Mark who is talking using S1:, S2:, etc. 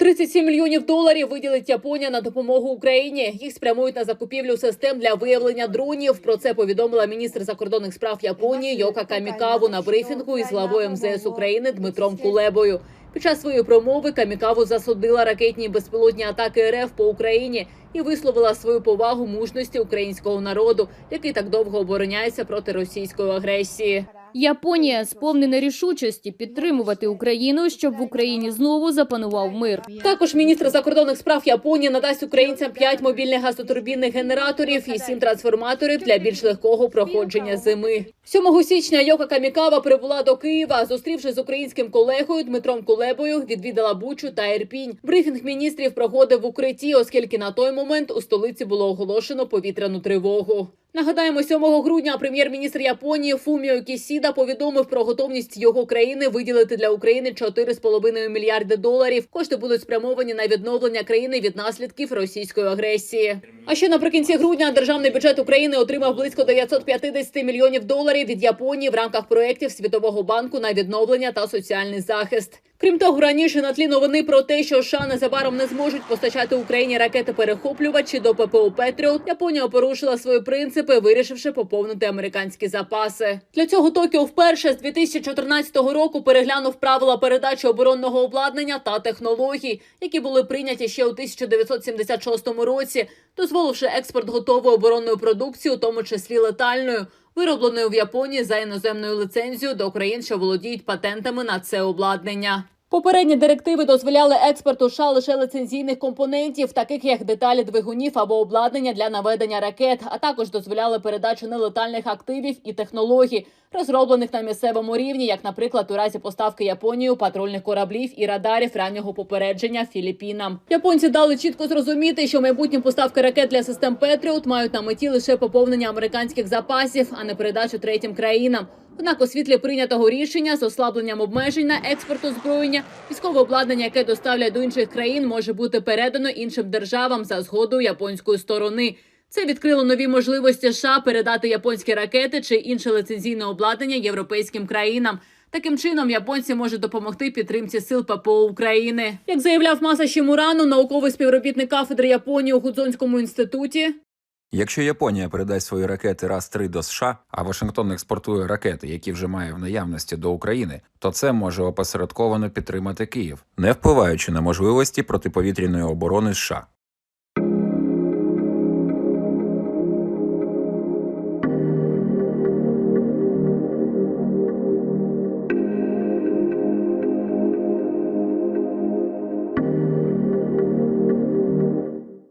S1: 37 мільйонів доларів виділить Японія на допомогу Україні. Їх спрямують на закупівлю систем для виявлення дронів. Про це повідомила міністр закордонних справ Японії Йока Камікаву на брифінгу із главою МЗС України Дмитром Кулебою. Під час своєї промови Камікаву засудила ракетні безпілотні атаки РФ по Україні і висловила свою повагу мужності українського народу, який так довго обороняється проти російської агресії.
S2: Японія сповнена рішучості підтримувати Україну, щоб в Україні знову запанував мир.
S1: Також міністр закордонних справ Японії надасть українцям 5 мобільних газотурбінних генераторів і 7 трансформаторів для більш легкого проходження зими. 7 січня Йока Камікава прибула до Києва, зустрівшись з українським колегою Дмитром Кулебою, відвідала Бучу та Ірпінь. Брифінг міністрів проходив в укритті, оскільки на той момент у столиці було оголошено повітряну тривогу. Нагадаємо, 7 грудня прем'єр-міністр Японії Фуміо Кісіда повідомив про готовність його країни виділити для України 4,5 мільярди доларів. Кошти будуть спрямовані на відновлення країни від наслідків російської агресії. А ще наприкінці грудня державний бюджет України отримав близько 950 мільйонів доларів від Японії в рамках проєктів Світового банку на відновлення та соціальний захист. Крім того, раніше на тлі новини про те, що США незабаром не зможуть постачати Україні ракети-перехоплювачі до ППО Петріот, Японія порушила свої принципи, вирішивши поповнити американські запаси. Для цього Токіо вперше з 2014 року переглянув правила передачі оборонного обладнання та технологій, які були прийняті ще у 1976 році, дозволивши експорт готової оборонної продукції, у тому числі летальною. Виробленою в Японії за іноземною ліцензією до країн, що володіють патентами на це обладнання. Попередні директиви дозволяли експорту США лише ліцензійних компонентів, таких як деталі двигунів або обладнання для наведення ракет, а також дозволяли передачу нелетальних активів і технологій, розроблених на місцевому рівні, як, наприклад, у разі поставки Японією патрульних кораблів і радарів раннього попередження Філіппінам. Японці дали чітко зрозуміти, що майбутні поставки ракет для систем Петріот мають на меті лише поповнення американських запасів, а не передачу третім країнам. Однак у світлі прийнятого рішення з ослабленням обмежень на експорт озброєння, військове обладнання, яке доставляють до інших країн, може бути передано іншим державам за згодою японської сторони. Це відкрило нові можливості США передати японські ракети чи інше лицензійне обладнання європейським країнам. Таким чином, японці можуть допомогти підтримці сил ППО України. Як заявляв Маса Шімурану, науковий співробітник кафедри Японії у Гудзонському інституті,
S3: Якщо Японія передасть свої ракети раз 3 до США, а Вашингтон експортує ракети, які вже має в наявності до України, то це може опосередковано підтримати Київ, не впливаючи на можливості протиповітряної оборони США.